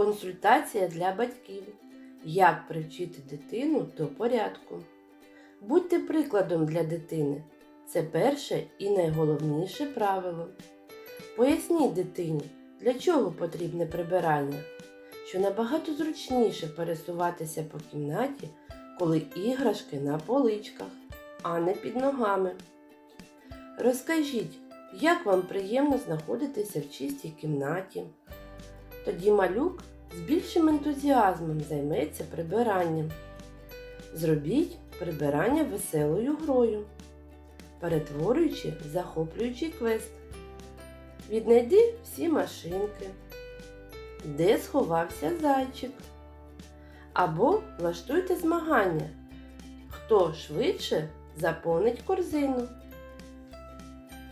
Консультація для батьків. Як привчити дитину до порядку. Будьте прикладом для дитини. Це перше і найголовніше правило. Поясніть дитині, для чого потрібне прибирання, що набагато зручніше пересуватися по кімнаті, коли іграшки на поличках, а не під ногами. Розкажіть, як вам приємно знаходитися в чистій кімнаті. Тоді малюк з більшим ентузіазмом займеться прибиранням. Зробіть прибирання веселою грою, перетворюючи захоплюючий квест. Віднайди всі машинки, де сховався зайчик. Або влаштуйте змагання, хто швидше заповнить корзину.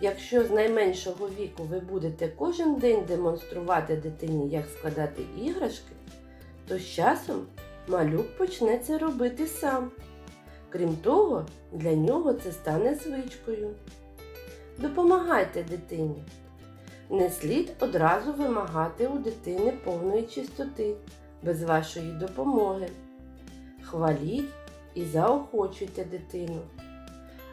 Якщо з найменшого віку ви будете кожен день демонструвати дитині, як складати іграшки, то з часом малюк почне це робити сам. Крім того, для нього це стане звичкою. Допомагайте дитині. Не слід одразу вимагати у дитини повної чистоти без вашої допомоги. Хваліть і заохочуйте дитину.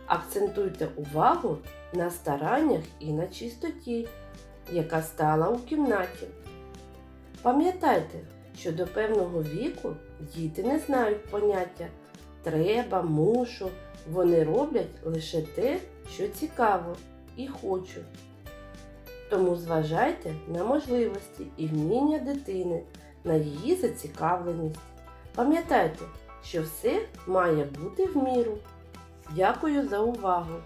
Акцентуйте увагу на стараннях і на чистоті, яка стала у кімнаті. Пам'ятайте, що до певного віку діти не знають поняття треба, мушу. Вони роблять лише те, що цікаво і хочуть. Тому зважайте на можливості і вміння дитини, на її зацікавленість. Пам'ятайте, що все має бути в міру. Дякую за увагу!